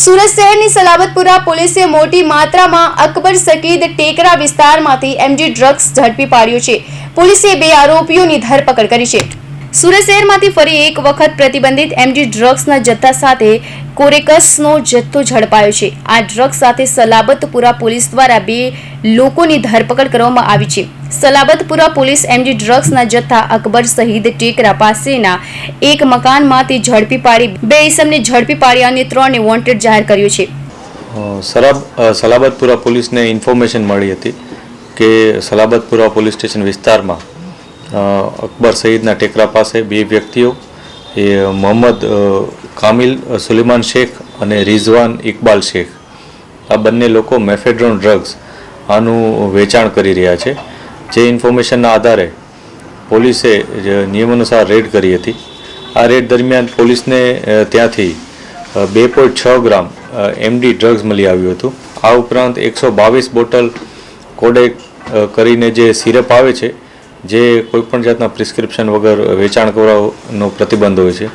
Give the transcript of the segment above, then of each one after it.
સુરત શહેરની સલાબતપુરા પોલીસે મોટી માત્રામાં અકબર સકીદ ટેકરા વિસ્તારમાંથી એમજી ડ્રગ્સ ઝડપી પાડ્યું છે. પોલીસે બે આરોપીઓની ધરપકડ કરી છે. સુરત શહેરમાંથી ફરી એક વખત પ્રતિબંધિત એમજી ડ્રગ્સના જથ્થા સાથે કોરેકસનો જથ્થો ઝડપાયો છે. આ ડ્રગ્સ સાથે સલાબતપુરા પોલીસ દ્વારા બે લોકોની ધરપકડ કરવામાં આવી છે. સલાબતપુરા પોલીસ એમજી ડ્રગ્સના જથ્થા અકબર શહીદ ટેકરા પાસેના એક મકાનમાંથી ઝડપી પાડી, બે ઇસમને ઝડપી પાડી અને ત્રણને વોન્ટેડ જાહેર કર્યું છે. સલાબતપુરા પોલીસને ઇન્ફોર્મેશન મળી હતી કે સલાબતપુરા પોલીસ સ્ટેશન વિસ્તારમાં અકબર સઈદના ટેકરા પાસે બે વ્યક્તિઓ, એ મોહમ્મદ કામિલ સુલેમાન શેખ અને રિઝવાન ઇકબાલ શેખ. આ બંને લોકો મેફેડ્રોન ડ્રગ્સ આનું વેચાણ કરી રહ્યા છે. જે ઇન્ફોર્મેશનના આધારે પોલીસે નિયમ નિયમાનુસાર રેડ કરી હતી. આ રેડ દરમિયાન પોલીસને ત્યાંથી બે પોઈન્ટ છ ગ્રામ એમડી ડ્રગ્સ મળી આવ્યું હતું. આ ઉપરાંત એકસો બાવીસ બોટલ કોડેક કરીને જે સિરપ આવે છે જે કોઈપણ જાતના પ્રિસ્ક્રિપ્શન વગર વેચાણ કરવાનો પ્રતિબંધ હોય છે,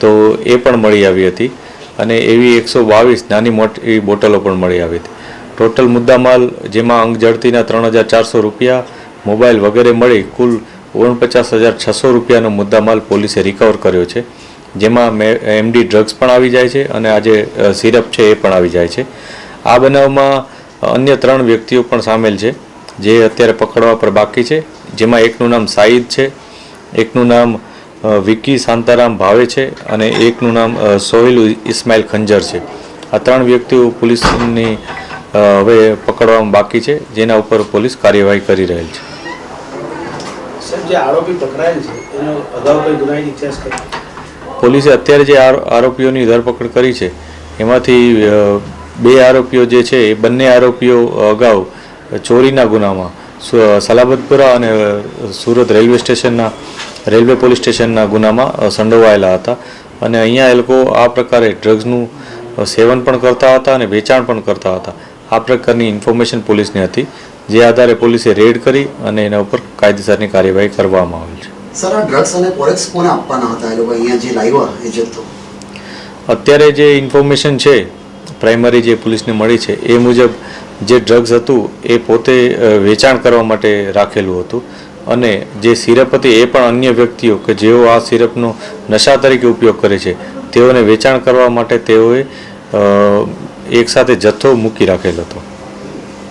તો એ પણ મળી આવી હતી. અને એવી એકસો બાવીસ નાની મોટી બોટલો પણ મળી આવી હતી. ટોટલ મુદ્દામાલ, જેમાં અંગ જડતીના ત્રણ હજાર ચારસો રૂપિયા, મોબાઈલ વગેરે મળી કુલ ઓગણપચાસ હજાર છસો રૂપિયાનો મુદ્દામાલ પોલીસે રિકવર કર્યો છે. જેમાં એમડી ડ્રગ્સ પણ આવી જાય છે અને આ જે સિરપ છે એ પણ આવી જાય છે. આ બનાવમાં અન્ય ત્રણ વ્યક્તિઓ પણ સામેલ છે. જે અત્યારે પકડવા પર બાકી છે જેમાં એકનું નામ સાઈદ છે એકનું નામ વિકી શાંતારામ ભાવે છે અને એકનું નામ સોહિલ ઇસ્માઇલ ખંજર છે. આ ત્રણ વ્યક્તિઓ પોલીસની હવે પકડવામાં બાકી છે જેના ઉપર પોલીસ કાર્યવાહી કરી રહેલ છે. જે આરોપી પકડાયેલ છે એનો અગાઉ કોઈ ગુનાહિત ઇતિહાસ ખરો પોલીસે અત્યારે જે આરો- આરોપીઓની ધરપકડ કરી છે એમાંથી બે આરોપીઓ જે છે એ બંને આરોપીઓ અગાઉ ચોરીના ગુનામાં. સલાબતપુરા અને સુરત રેલવે સ્ટેશનના રેલવે પોલીસ સ્ટેશનના ગુનામાં સંડોવાયેલા હતા. અને અહીંયા એ લોકો આ પ્રકારે ડ્રગ્સનું સેવન પણ કરતા હતા અને વેચાણ પણ કરતા હતા. આ પ્રકારની ઇન્ફોર્મેશન પોલીસને હતી જે આધારે પોલીસે રેડ કરી અને એના ઉપર કાયદેસરની કાર્યવાહી કરવામાં આવેલ છે. સર આ ડ્રગ્સ અને કોરેક્સ કોને આપવાના હતા? એ લોકો અહીંયા જે લાવ્યા એ જથ્થો અત્યારે જે ઇન્ફોર્મેશન છે પ્રાઇમરી જે પોલીસને મળી છે એ મુજબ જે ડ્રગ્સ હતું, એ પોતે વેચાણ કરવા માટે રાખેલું હતું. અને જે સિરપ હતી, એ પણ અન્ય વ્યક્તિઓ કે જેઓ આ સિરપનો નશા તરીકે ઉપયોગ કરે છે, તેઓને વેચાણ કરવા માટે તેઓએ એકસાથે જથ્થો મૂકી રાખેલો હતો.